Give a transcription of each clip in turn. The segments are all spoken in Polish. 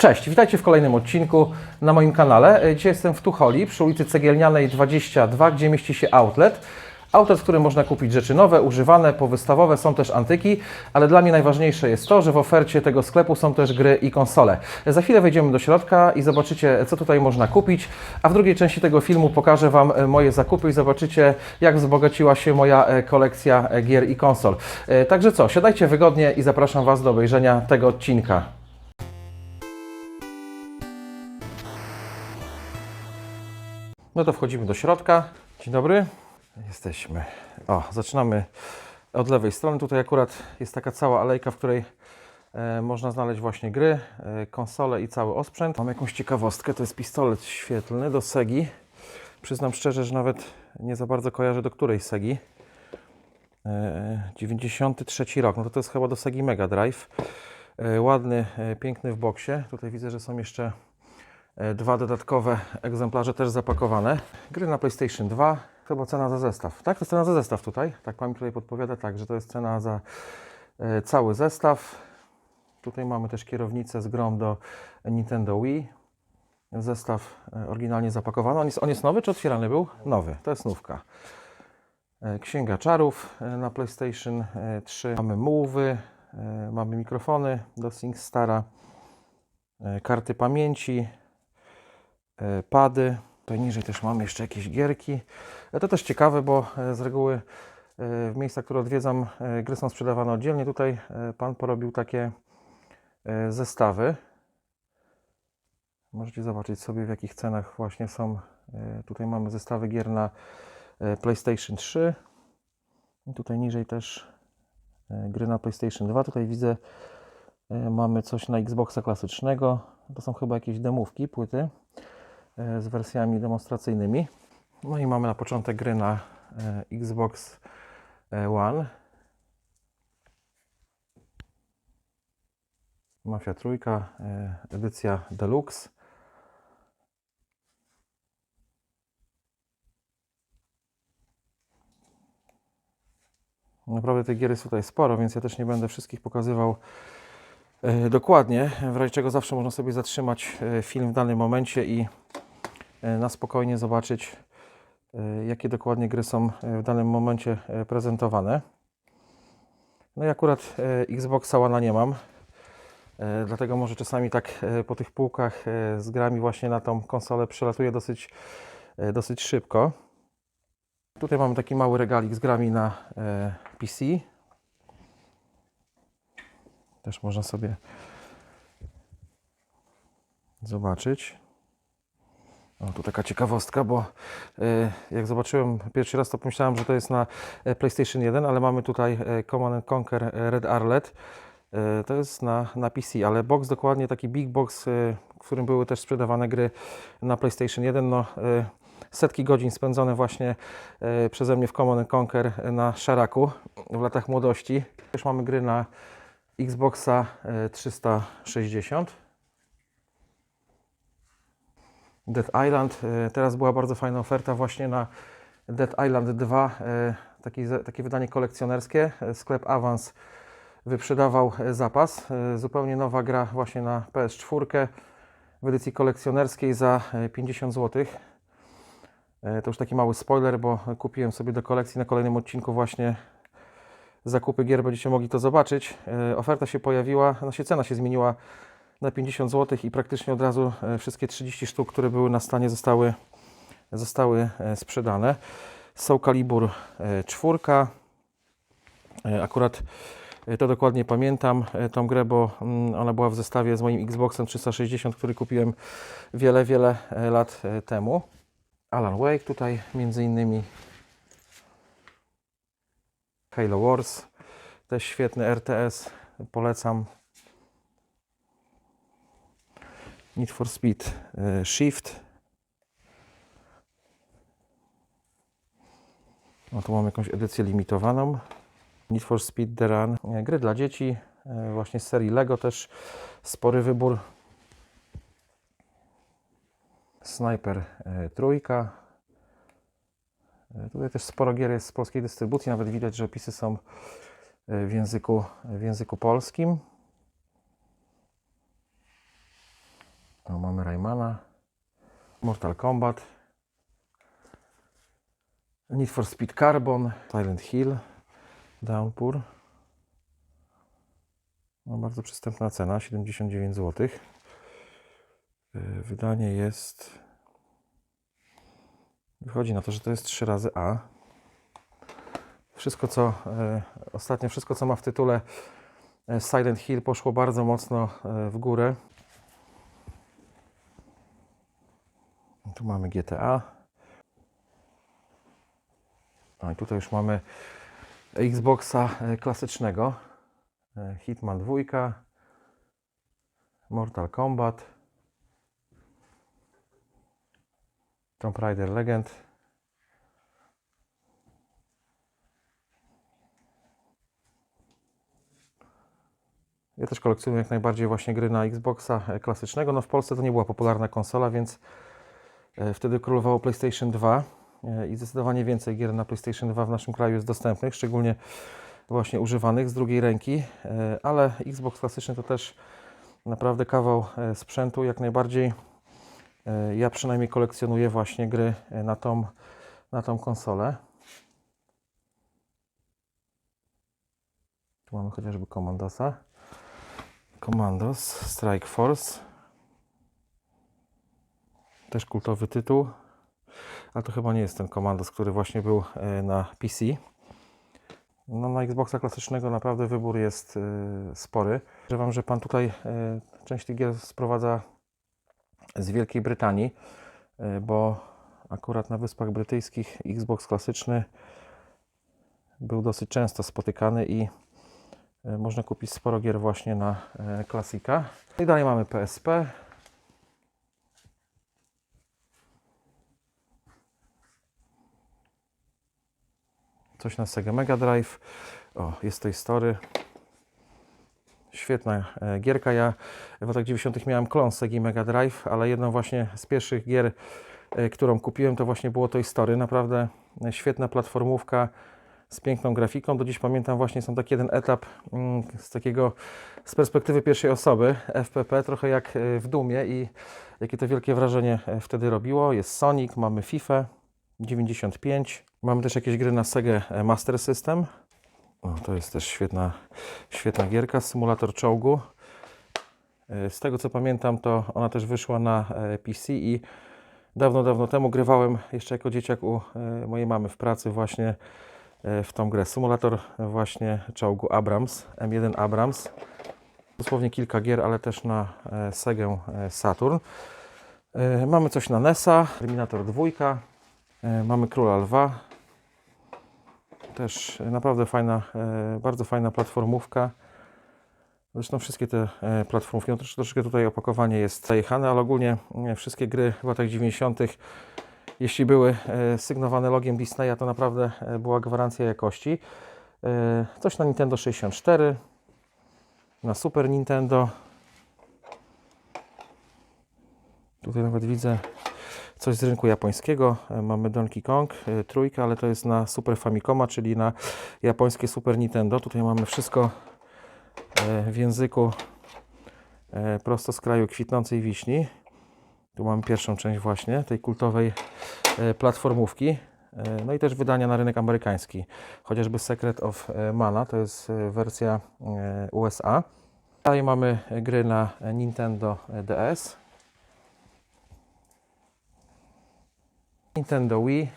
Cześć, witajcie w kolejnym odcinku na moim kanale. E, Dzisiaj jestem w Tucholi przy ulicy Cegielnianej 22, gdzie mieści się outlet. Outlet, w którym można kupić rzeczy nowe, używane, powystawowe, są też antyki, ale dla mnie najważniejsze jest to, że w ofercie tego sklepu są też gry i konsole. E, Za chwilę wejdziemy do środka i zobaczycie, co tutaj można kupić, a w drugiej części tego filmu pokażę Wam e, moje zakupy i zobaczycie, jak wzbogaciła się moja e, kolekcja e, gier i konsol. E, Także co, siadajcie wygodnie i zapraszam Was do obejrzenia tego odcinka. No to wchodzimy do środka. Dzień dobry. Jesteśmy. O, zaczynamy od lewej strony. Tutaj akurat jest taka cała alejka, w której e, można znaleźć właśnie gry, e, konsole i cały osprzęt. Mam jakąś ciekawostkę, to jest pistolet świetlny do Segi. Przyznam szczerze, że nawet nie za bardzo kojarzę do której Segi. E, 93 rok, no to to jest chyba do Segi Mega Drive. E, ładny, e, piękny w boksie. Tutaj widzę, że są jeszcze Dwa dodatkowe egzemplarze też zapakowane. Gry na PlayStation 2. Chyba cena za zestaw. Tak, to jest cena za zestaw tutaj. Tak mi tutaj podpowiada, tak, że to jest cena za e, cały zestaw. Tutaj mamy też kierownicę z grą do Nintendo Wii. Zestaw e, oryginalnie zapakowany. On jest, on jest nowy czy otwierany był? Nowy, to jest nówka. E, Księga czarów e, na PlayStation e, 3. Mamy e, mamy mikrofony do SingStara, e, karty pamięci, e, pady. Tutaj niżej też mamy jeszcze jakieś gierki. E, To też ciekawe, bo e, z reguły e, w miejscach, które odwiedzam, e, gry są sprzedawane oddzielnie. Tutaj e, pan porobił takie e, zestawy. Możecie zobaczyć sobie, w jakich cenach właśnie są. e, Tutaj mamy zestawy gier na e, PlayStation 3. I tutaj niżej też e, gry na PlayStation 2. Tutaj widzę, e, mamy coś na Xboxa klasycznego. To są chyba jakieś demówki, płyty e, z wersjami demonstracyjnymi. No i mamy na początek gry na e, Xbox e, One. Mafia Trójka, e, edycja Deluxe. Naprawdę tych gier jest tutaj sporo, więc ja też nie będę wszystkich pokazywał dokładnie. W razie czego zawsze można sobie zatrzymać film w danym momencie i na spokojnie zobaczyć, e, jakie dokładnie gry są e, w danym momencie e, prezentowane. No i akurat e, Xboxa One nie mam, e, dlatego może czasami tak e, po tych półkach e, z grami właśnie na tą konsolę przelatuję dosyć, e, dosyć szybko. Tutaj mamy taki mały regalik z grami na e, PC. Też można sobie zobaczyć. O, tu taka ciekawostka, bo e, jak zobaczyłem pierwszy raz, to pomyślałem, że to jest na e, PlayStation 1, ale mamy tutaj e, Command Conquer Red Arlet. To jest na, na PC, ale box dokładnie taki big box, w którym były też sprzedawane gry na PlayStation 1. No, setki godzin spędzone właśnie przeze mnie w Command Conquer na szaraku w latach młodości. Też mamy gry na Xboxa e, 360. Dead Island. e, Teraz była bardzo fajna oferta właśnie na Dead Island 2. e, Taki, takie wydanie kolekcjonerskie. E, Sklep Avans wyprzedawał zapas. Zupełnie nowa gra właśnie na PS4 w edycji kolekcjonerskiej za e, 50 zł. To już taki mały spoiler, bo kupiłem sobie do kolekcji na kolejnym odcinku właśnie zakupy gier, będziecie mogli to zobaczyć. Oferta się pojawiła, się cena się zmieniła na 50 zł i praktycznie od razu e, wszystkie 30 sztuk, które były na stanie zostały, zostały e, sprzedane. Soul Calibur e, czwórka. Akurat to dokładnie pamiętam tą grę, bo mm, ona była w zestawie z moim Xboxem 360, który kupiłem wiele, wiele lat temu. Alan Wake tutaj między innymi. Halo Wars, też świetny RTS, polecam. Need for Speed e, Shift. No tu mam jakąś edycję limitowaną. Need for Speed The Run. E, Gry dla dzieci, e, właśnie z serii Lego też spory wybór. Sniper trójka. Tutaj też sporo gier jest z polskiej dystrybucji, nawet widać, że opisy są w języku, w języku polskim. Mamy Raymana, Mortal Kombat, Need for Speed Carbon, Silent Hill, Downpour. No, bardzo przystępna cena, 79 zł. Wydanie jest. Wychodzi na to, że to jest 3 razy A. Wszystko, co e, ostatnio, wszystko, co ma w tytule e, Silent Hill, poszło bardzo mocno w górę. Tu mamy GTA. A i tutaj już mamy Xboxa e, klasycznego. E, Hitman 2, Mortal Kombat, Tomb Raider Legend. Ja też kolekcjonuję jak najbardziej właśnie gry na Xboxa e, klasycznego. No w Polsce to nie była popularna konsola, więc wtedy królowało PlayStation 2 e, i zdecydowanie więcej gier na PlayStation 2 w naszym kraju jest dostępnych, szczególnie właśnie używanych z drugiej ręki, e, ale Xbox klasyczny to też naprawdę kawał e, sprzętu, jak najbardziej. e, Ja przynajmniej kolekcjonuję właśnie gry e, na tą, na tą konsolę. Tu mamy chociażby Commandosa. Commandos Strike Force. Też kultowy tytuł. Ale to chyba nie jest ten Commandos, który właśnie był e, na PC. No, na Xboxa klasycznego naprawdę wybór jest y, spory. Podejrzewam, że Pan tutaj y, część tych gier sprowadza z Wielkiej Brytanii, bo akurat na Wyspach Brytyjskich Xbox klasyczny był dosyć często spotykany i można kupić sporo gier właśnie na klasika. I dalej mamy PSP. Coś na Sega Mega Drive. O, jest tej story. Świetna e, gierka. Ja w latach 90. miałem klon Segi Mega Drive, ale jedną właśnie z pierwszych gier, e, którą kupiłem, to właśnie było Toy Story. Naprawdę e, świetna platformówka z piękną grafiką. Do dziś pamiętam właśnie są taki jeden etap mm, z takiego z perspektywy pierwszej osoby FPP, trochę jak w Dumie i jakie to wielkie wrażenie wtedy robiło. Jest Sonic, mamy FIFA 95. Mamy też jakieś gry na Sega Master System. O, to jest też świetna, świetna gierka, symulator czołgu. E, Z tego co pamiętam, to ona też wyszła na e, PC i dawno, dawno temu grywałem jeszcze jako dzieciak u e, mojej mamy w pracy właśnie e, w tą grę. Symulator właśnie czołgu Abrams, M1 Abrams. Dosłownie kilka gier, ale też na e, Segę e, Saturn. E, Mamy coś na NES-a, Terminator 2, e, mamy Króla Lwa, też naprawdę fajna, e, bardzo fajna platformówka. Zresztą wszystkie te e, platformówki, no trosz, troszeczkę tutaj opakowanie jest zajechane, ale ogólnie e, wszystkie gry w latach 90., jeśli były e, sygnowane logiem Disneya, to naprawdę e, była gwarancja jakości. E, Coś na Nintendo 64, na Super Nintendo. Tutaj nawet widzę coś z rynku japońskiego. E, Mamy Donkey Kong e, trójkę, ale to jest na Super Famicoma, czyli na japońskie Super Nintendo. Tutaj mamy wszystko e, w języku prosto z kraju kwitnącej wiśni. Tu mamy pierwszą część właśnie tej kultowej platformówki. No i też wydania na rynek amerykański. Chociażby Secret of Mana, to jest wersja USA. Dalej mamy gry na Nintendo DS. Nintendo Wii.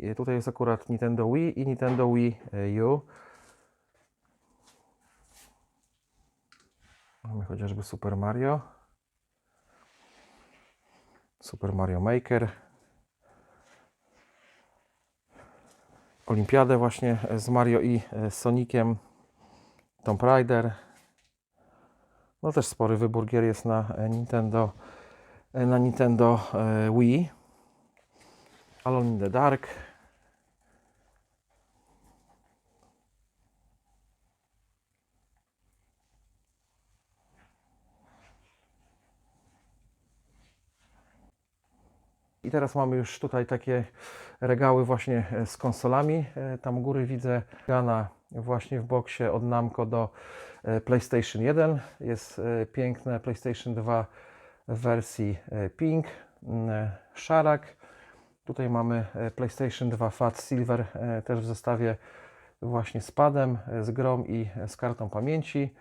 E, Tutaj jest akurat Nintendo Wii i Nintendo Wii e, U. Mamy chociażby Super Mario. Super Mario Maker. Olimpiadę właśnie z Mario i e, Soniciem. Tomb Raider. No też spory wybór gier jest na e, Nintendo e, na Nintendo e, Wii. Alone in the Dark. I teraz mamy już tutaj takie regały właśnie e, z konsolami. E, Tam góry widzę Gana właśnie w boksie od Namco do e, PlayStation 1. Jest piękne PlayStation 2 w wersji Pink, mm, szarak. Tutaj mamy e, PlayStation 2 Fat Silver e, też w zestawie właśnie z padem, e, z grom i z kartą pamięci.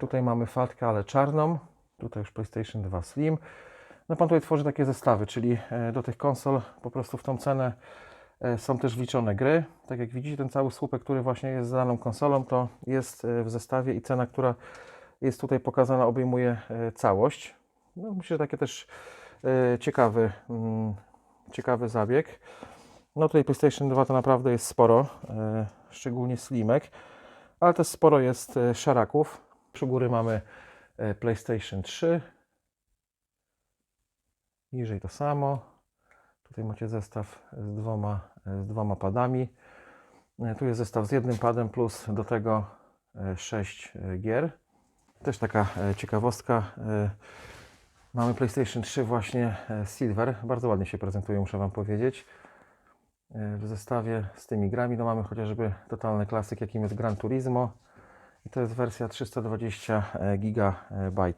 Tutaj mamy fatkę, ale czarną. Tutaj już PlayStation 2 Slim. No pan tutaj tworzy takie zestawy, czyli do tych konsol po prostu w tą cenę są też wliczone gry. Tak jak widzicie, ten cały słupek, który właśnie jest z daną konsolą, to jest w zestawie i cena, która jest tutaj pokazana, obejmuje całość. No, myślę, że takie też ciekawy, mm, ciekawy zabieg. No tutaj PlayStation 2 to naprawdę jest sporo, e, szczególnie slimek, ale też sporo jest e, szaraków. Przy góry mamy e, PlayStation 3, niżej to samo. Tutaj macie zestaw z dwoma, z dwoma padami. Tu jest zestaw z jednym padem plus do tego 6 gier. Też taka ciekawostka. E, Mamy PlayStation 3 właśnie e, Silver. Bardzo ładnie się prezentuje, muszę Wam powiedzieć. E, W zestawie z tymi grami no mamy chociażby totalny klasyk, jakim jest Gran Turismo. I to jest wersja 320 GB.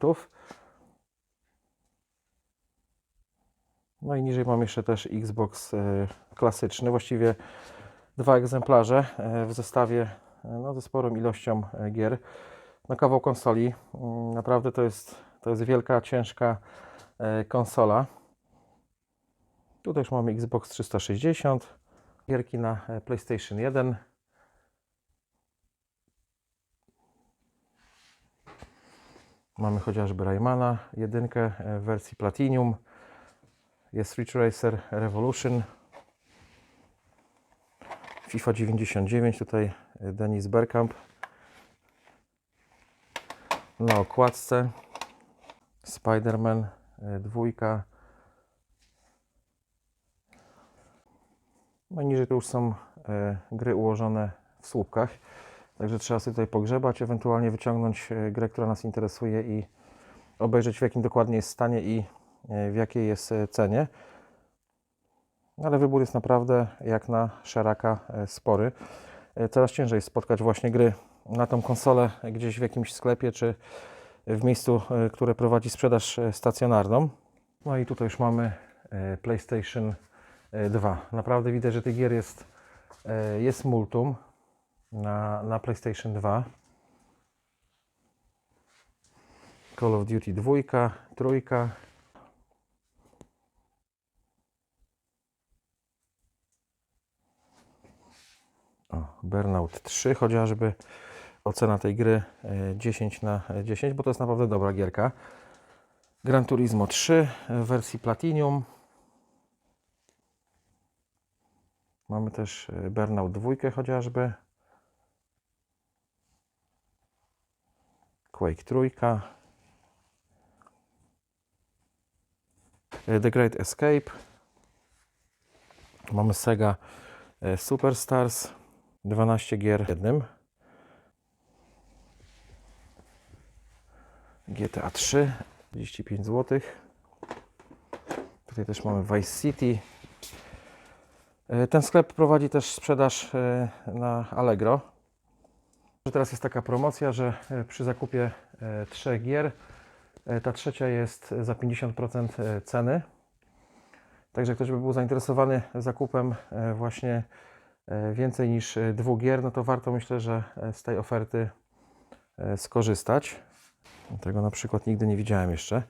No i niżej mam jeszcze też Xbox e, klasyczny, właściwie dwa egzemplarze e, w zestawie e, no, ze sporą ilością e, gier. Na kawał konsoli. Mm, Naprawdę to jest, to jest wielka, ciężka e, konsola. Tutaj już mamy Xbox 360, gierki na e, PlayStation 1. Mamy chociażby Raymana, jedynkę e, w wersji Platinum. Jest Ridge Racer Revolution. FIFA 99, tutaj Denis Bergkamp. Na okładce Spider-Man e, dwójka. No i niżej to już są e, gry ułożone w słupkach. Także trzeba sobie tutaj pogrzebać, ewentualnie wyciągnąć e, grę, która nas interesuje i obejrzeć w jakim dokładnie jest stanie i w jakiej jest cenie. Ale wybór jest naprawdę jak na szeraka spory. Coraz ciężej spotkać właśnie gry na tą konsolę gdzieś w jakimś sklepie czy w miejscu, e, które prowadzi sprzedaż e, stacjonarną. No i tutaj już mamy e, PlayStation e, 2. Naprawdę widać, że tych gier jest, jest multum na, na PlayStation 2. Call of Duty 2, trójka. O, Burnout 3 chociażby. Ocena tej gry e, 10 na 10, bo to jest naprawdę dobra gierka. Gran Turismo 3 w wersji Platinum. Mamy też e, Burnout 2 chociażby. Quake 3. E, The Great Escape. Mamy Sega e, Superstars. 12 gier w jednym. GTA 3, 35 zł. Tutaj też mamy Vice City. E, Ten sklep prowadzi też sprzedaż e, na Allegro. Teraz jest taka promocja, że e, przy zakupie trzech gier ta trzecia jest za 50% e, ceny. Także ktoś by był zainteresowany zakupem właśnie więcej niż dwóch gier, no to warto myślę, że z tej oferty skorzystać. Tego na przykład nigdy nie widziałem jeszcze.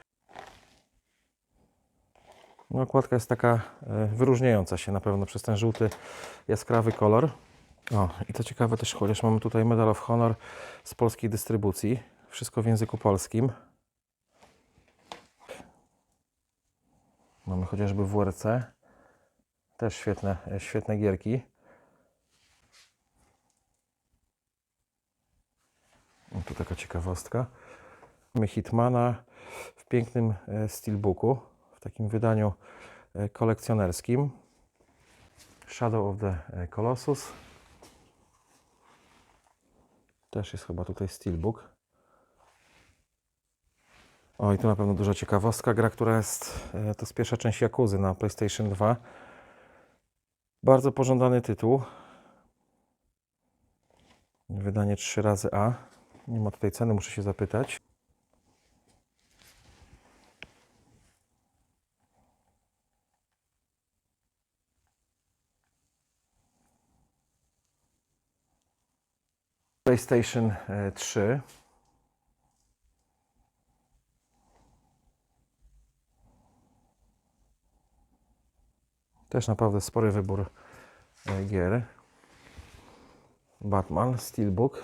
No, okładka jest taka e, wyróżniająca się na pewno przez ten żółty, jaskrawy kolor. O, i to ciekawe też, chociaż mamy tutaj Medal of Honor z polskiej dystrybucji. Wszystko w języku polskim. Mamy chociażby WRC. Też świetne, e, świetne gierki. O, tu taka ciekawostka. Hitmana w pięknym e, steelbooku, w takim wydaniu e, kolekcjonerskim. Shadow of the e, Colossus. Też jest chyba tutaj steelbook. O, i tu na pewno duża ciekawostka. Gra, która jest, to jest pierwsza część Jakuzy na PlayStation 2. Bardzo pożądany tytuł. Wydanie 3 razy A. Nie tutaj ceny, muszę się zapytać. PlayStation e, 3. Też naprawdę spory wybór e, gier. Batman, Steelbook.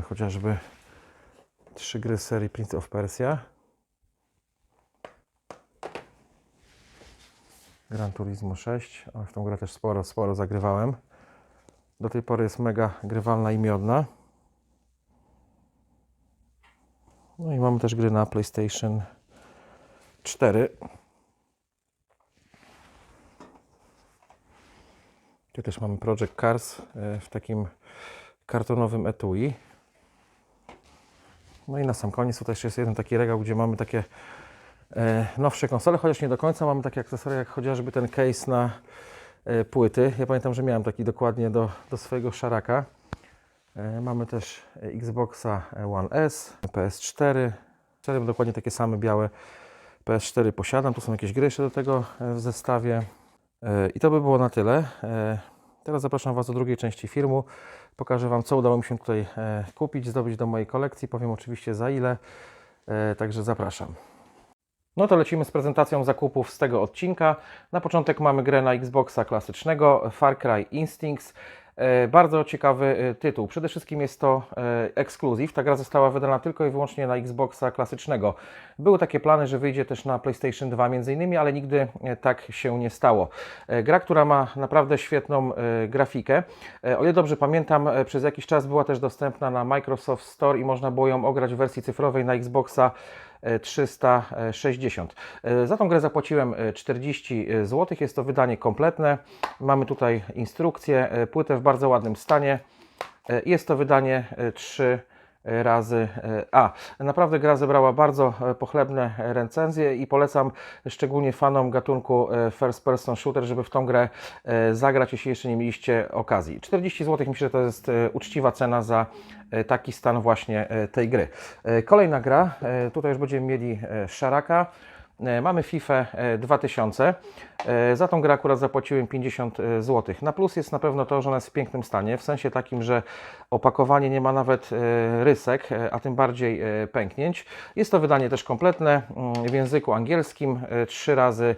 Mamy chociażby trzy gry serii Prince of Persia. Gran Turismo 6. O, w tą grę też sporo, sporo zagrywałem. Do tej pory jest mega grywalna i miodna. No i mamy też gry na PlayStation 4. Tu też mamy Project Cars e, w takim kartonowym etui. No i na sam koniec tutaj jeszcze jest jeden taki regał, gdzie mamy takie e, nowsze konsole, chociaż nie do końca. Mamy takie akcesoria jak chociażby ten case na e, płyty. Ja pamiętam, że miałem taki dokładnie do, do swojego szaraka. E, mamy też Xboxa One S, PS4. 4 dokładnie takie same białe PS4 posiadam. Tu są jakieś gry jeszcze do tego w zestawie. I to by było na tyle. Teraz zapraszam Was do drugiej części filmu. Pokażę Wam, co udało mi się tutaj e, kupić, zdobyć do mojej kolekcji. Powiem oczywiście za ile, e, także zapraszam. No to lecimy z prezentacją zakupów z tego odcinka. Na początek mamy grę na Xboxa klasycznego Far Cry Instincts. E, Bardzo ciekawy e, tytuł. Przede wszystkim jest to e, ekskluzyw. Ta gra została wydana tylko i wyłącznie na Xboxa klasycznego. Były takie plany, że wyjdzie też na PlayStation 2 między innymi, ale nigdy tak się nie stało. Gra, która ma naprawdę świetną grafikę. O ile dobrze pamiętam, przez jakiś czas była też dostępna na Microsoft Store i można było ją ograć w wersji cyfrowej na Xboxa 360. E, Za tą grę zapłaciłem e, 40 zł. Jest to wydanie kompletne. Mamy tutaj instrukcję, e, płytę w bardzo ładnym stanie. E, Jest to wydanie e, 3 razy e, A. Naprawdę gra zebrała bardzo e, pochlebne recenzje i polecam szczególnie fanom gatunku e, first person shooter, żeby w tą grę e, zagrać, jeśli jeszcze nie mieliście okazji. 40 zł myślę, że to jest e, uczciwa cena za e, taki stan właśnie e, tej gry. E, Kolejna gra, e, tutaj już będziemy mieli e, Szaraka. E, Mamy FIFA e, 2000. E, Za tą grę akurat zapłaciłem 50 zł. Na plus jest na pewno to, że ona jest w pięknym stanie, w sensie takim, że opakowanie nie ma nawet e, rysek, e, a tym bardziej e, pęknięć. Jest to wydanie też kompletne mm, w języku angielskim, e, trzy razy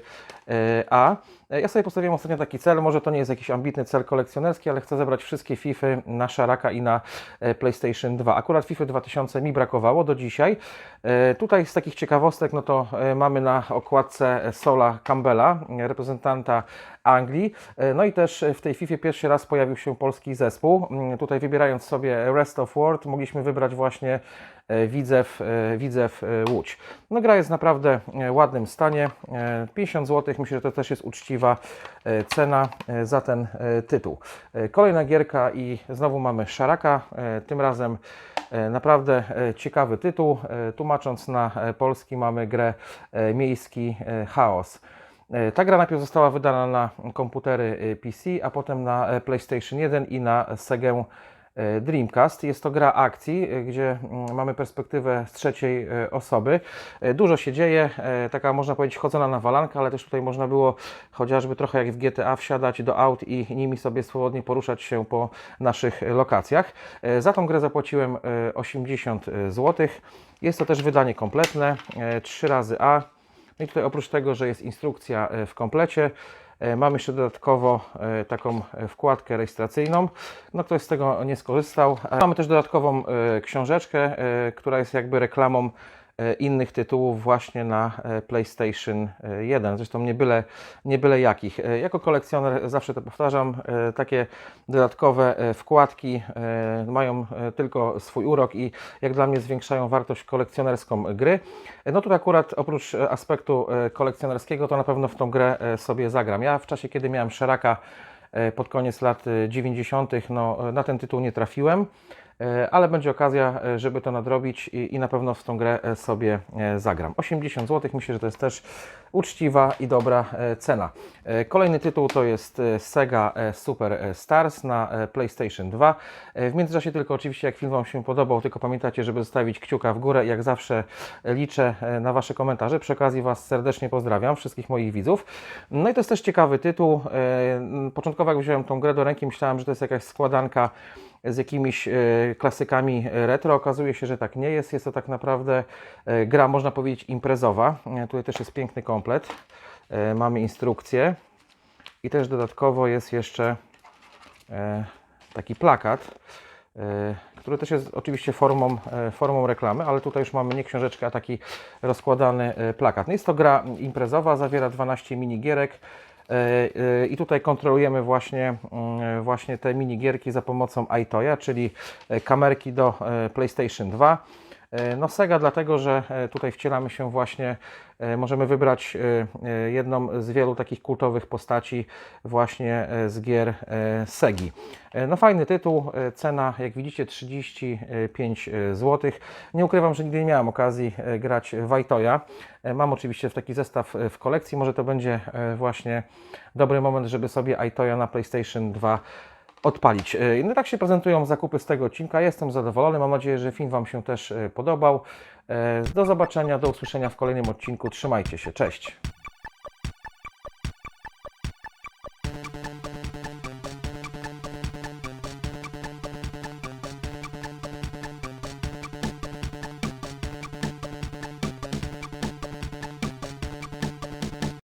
e, A. E, Ja sobie postawiłem ostatnio taki cel, może to nie jest jakiś ambitny cel kolekcjonerski, ale chcę zebrać wszystkie FIFA na Szaraka i na e, PlayStation 2. Akurat FIFA 2000 mi brakowało do dzisiaj. E, Tutaj z takich ciekawostek, no to mamy na okładce Sola Campbella, reprezentanta Anglii. E, No i też w tej FIFA pierwszy raz pojawił się polski zespół. Mm, Tutaj wybierając sobie Rest of World mogliśmy wybrać właśnie e, Widzew, e, Widzew e, Łódź. No gra jest naprawdę e, ładnym stanie. E, 50 zł, myślę, że to też jest uczciwa e, cena e, za ten e, tytuł. E, Kolejna gierka i znowu mamy Szaraka. E, Tym razem e, naprawdę e, ciekawy tytuł. E, Tłumacząc na e, polski mamy grę e, Miejski e, Chaos. E, Ta gra najpierw została wydana na komputery e, PC, a potem na e, PlayStation 1 i na Segę e, Dreamcast. Jest to gra akcji, gdzie mm, mamy perspektywę z trzeciej osoby. Dużo się dzieje, taka można powiedzieć chodzona na walankę, ale też tutaj można było chociażby trochę jak w GTA wsiadać do aut i nimi sobie swobodnie poruszać się po naszych lokacjach. Za tą grę zapłaciłem e, 80 zł. Jest to też wydanie kompletne, 3 razy A. No i tutaj oprócz tego, że jest instrukcja e, w komplecie, e, mamy jeszcze dodatkowo e, taką wkładkę rejestracyjną. No ktoś z tego nie skorzystał. Mamy też dodatkową książeczkę, która jest jakby reklamą innych tytułów właśnie na e, PlayStation 1. Zresztą nie byle, nie byle jakich. E, Jako kolekcjoner zawsze to powtarzam, e, takie dodatkowe e, wkładki e, mają e, tylko swój urok i jak dla mnie zwiększają wartość kolekcjonerską gry. E, No tutaj akurat oprócz e, aspektu e, kolekcjonerskiego to na pewno w tą grę e, sobie zagram. Ja w czasie kiedy miałem Szeraka e, pod koniec lat e, 90. No, e, na ten tytuł nie trafiłem. E, ale będzie okazja, e, żeby to nadrobić i, i na pewno w tą grę e, sobie zagram. 80 zł, myślę, że to jest też uczciwa i dobra cena. Kolejny tytuł to jest Sega Super Stars na PlayStation 2. E, W międzyczasie tylko oczywiście, jak film Wam się podobał, tylko pamiętajcie, żeby zostawić kciuka w górę. Jak zawsze liczę na Wasze komentarze. Przy okazji Was serdecznie pozdrawiam, wszystkich moich widzów. No i to jest też ciekawy tytuł. Początkowo jak wziąłem tą grę do ręki, myślałem, że to jest jakaś składanka z jakimiś e, klasykami retro. Okazuje się, że tak nie jest. Jest to tak naprawdę e, gra, można powiedzieć, imprezowa. E, Tutaj też jest piękny komplet. E, Mamy instrukcję i też dodatkowo jest jeszcze e, taki plakat, e, który też jest oczywiście formą, e, formą reklamy, ale tutaj już mamy nie książeczkę, a taki rozkładany e, plakat. No jest to gra imprezowa, zawiera 12 minigierek. E, e, I tutaj kontrolujemy właśnie, mm, właśnie te minigierki za pomocą iToya, czyli e, kamerki do e, PlayStation 2. E, No Sega dlatego, że e, tutaj wcielamy się właśnie, e, możemy wybrać e, e, jedną z wielu takich kultowych postaci właśnie e, z gier e, Segi. E, No fajny tytuł, e, cena jak widzicie 35 zł. Nie ukrywam, że nigdy nie miałem okazji e, grać w Aitoya. E, Mam oczywiście taki zestaw e, w kolekcji, może to będzie e, właśnie dobry moment, żeby sobie Aitoya na PlayStation 2 odpalić. E, No tak się prezentują zakupy z tego odcinka. Jestem zadowolony. Mam nadzieję, że film Wam się też e, podobał. E, Do zobaczenia, do usłyszenia w kolejnym odcinku. Trzymajcie się. Cześć.